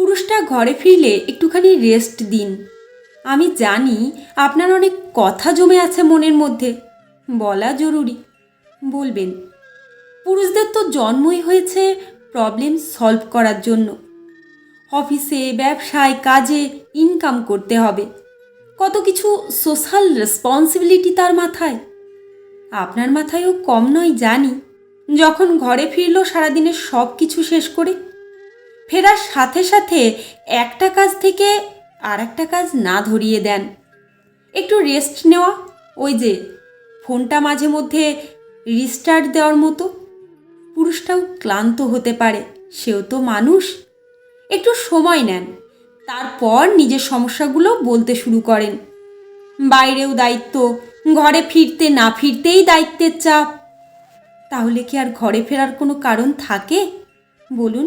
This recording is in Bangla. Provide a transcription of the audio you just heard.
পুরুষটা ঘরে ফিরলে একটুখানি রেস্ট দিন। আমি জানি আপনার অনেক কথা জমে আছে মনের মধ্যে। বলা জরুরি। বলবেন, পুরুষদের তো জন্মই হয়েছে প্রবলেম সলভ করার জন্য। অফিসে, ব্যবসায়, কাজে ইনকাম করতে হবে। কত কিছু সোশ্যাল রেসপন্সিবিলিটি তার মাথায়। আপনার মাথায়ও কম নয় জানি। যখন ঘরে ফিরল সারাদিনের সব কিছু শেষ করে ফেরার সাথে সাথে একটা কাজ থেকে আর একটা কাজ না ধরিয়ে দেন। একটু রেস্ট নেওয়া, ওই যে ফোনটা মাঝে মধ্যে রিস্টার্ট দেওয়ার মতো। পুরুষটাও ক্লান্ত হতে পারে, সেও তো মানুষ। একটু সময় নেন, তারপর নিজের সমস্যাগুলো বলতে শুরু করেন। বাইরেও দায়িত্ব, ঘরে ফিরতে না ফিরতেই দায়িত্বের চাপ। তাহলে কি আর ঘরে ফেরার কোনো কারণ থাকে? বলুন।